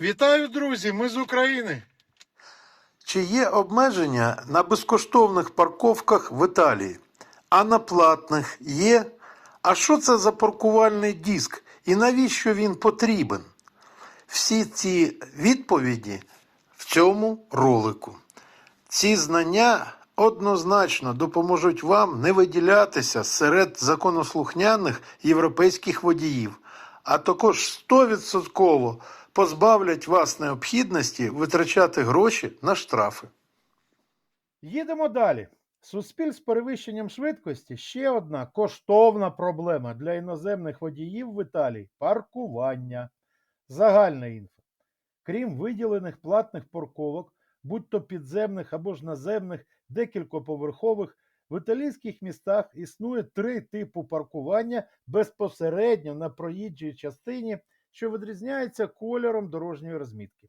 Вітаю, друзі! Ми з України. Чи є обмеження на безкоштовних парковках в Італії? А на платних є? А що це за паркувальний диск і навіщо він потрібен? Всі ці відповіді в цьому ролику. Ці знання однозначно допоможуть вам не виділятися серед законослухняних європейських водіїв, а також 100% позбавлять вас необхідності витрачати гроші на штрафи. Їдемо далі. Суспіль з перевищенням швидкості ще одна коштовна проблема для іноземних водіїв в Італії паркування. Загальна інфа. Крім виділених платних парковок, будь то підземних або ж наземних, декількоповерхових, в італійських містах існує три типи паркування безпосередньо на проїжджій частині, що відрізняється кольором дорожньої розмітки.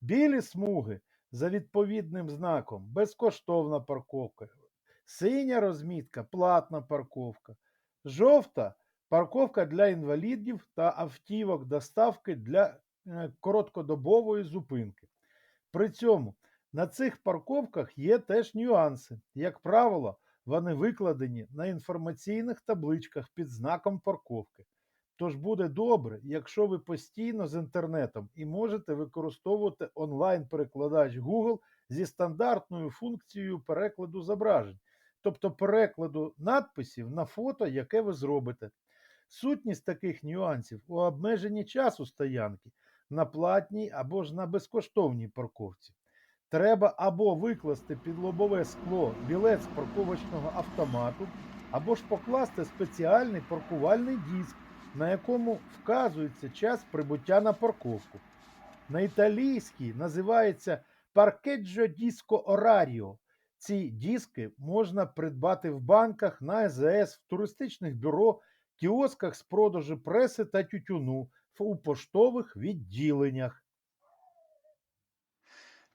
Білі смуги за відповідним знаком безкоштовна парковка, синя розмітка платна парковка, жовта парковка для інвалідів та автівок доставки для е, короткодобової зупинки. При цьому на цих парковках є теж нюанси. Як правило, вони викладені на інформаційних табличках під знаком парковки. Тож буде добре, якщо ви постійно з інтернетом і можете використовувати онлайн-перекладач Google зі стандартною функцією перекладу зображень, тобто перекладу надписів на фото, яке ви зробите. Сутність таких нюансів у обмеженні часу стоянки на платній або ж на безкоштовній парковці. Треба або викласти під лобове скло білет з парковочного автомату, або ж покласти спеціальний паркувальний диск, на якому вказується час прибуття на парковку. На італійській називається паркеджо диско ораріо. Ці диски можна придбати в банках, на АЗС, в туристичних бюро, кіосках з продажу преси та тютюну, у поштових відділеннях.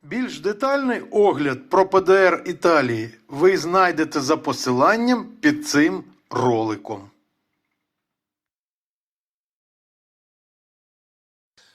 Більш детальний огляд про ПДР Італії ви знайдете за посиланням під цим роликом.